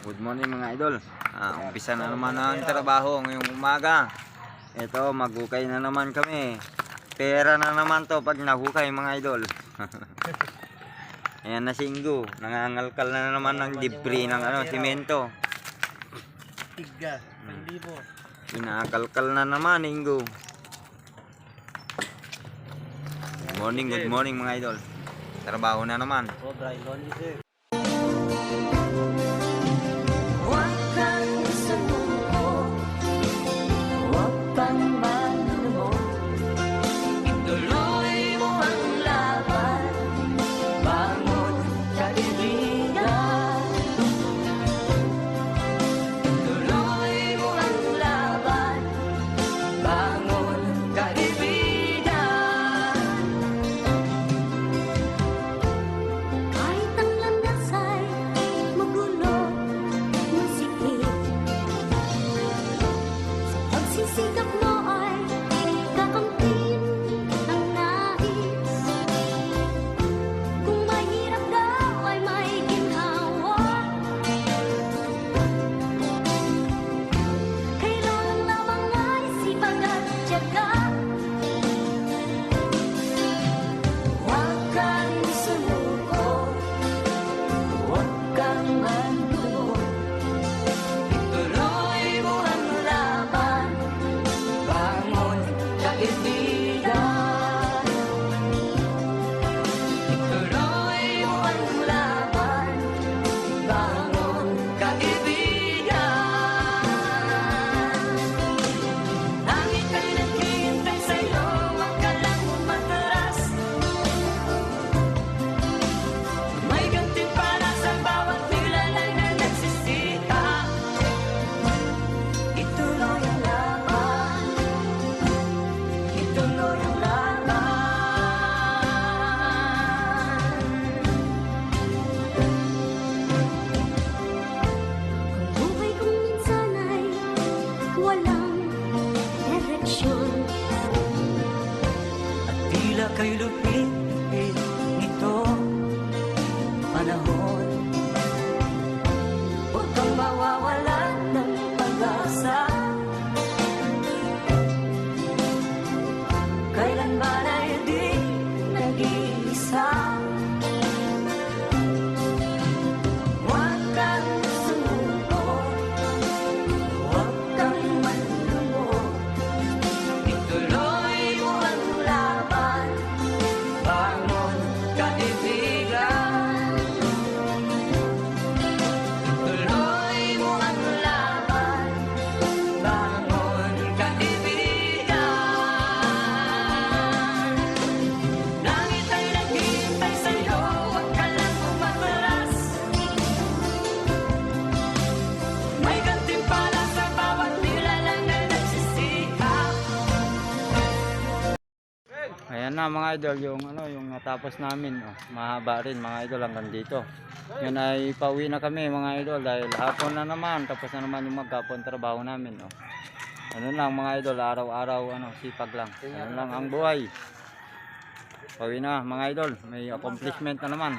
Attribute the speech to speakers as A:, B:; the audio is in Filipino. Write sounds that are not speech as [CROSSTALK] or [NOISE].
A: Good morning mga idol. Ah, umpisa na naman ang trabaho ngayong umaga. Ito, maghukay na naman kami. Pera na naman to pag nahukay mga idol. [LAUGHS] Ayan na si Ingo. Nangangalkal na naman ng debris ng ano, simento.
B: Tiga, panlibo.
A: Kinakalkal na naman Ingo. Good morning, good morning mga idol. Trabaho na naman.
B: Cobra, Iloni sir.
C: Direksyon
B: At tila kay lupit nito panahon.
A: Ayan na mga idol, yung ano, yung natapos namin, oh, mahaba rin mga idol hanggang dito. Yan ay pauwi na kami mga idol dahil hapon na naman, tapos na naman yung maghapon trabaho namin. Oh. Ano lang mga idol, araw-araw ano, sipag lang. Ano lang ang buhay. Pauwi na mga idol, may accomplishment na naman.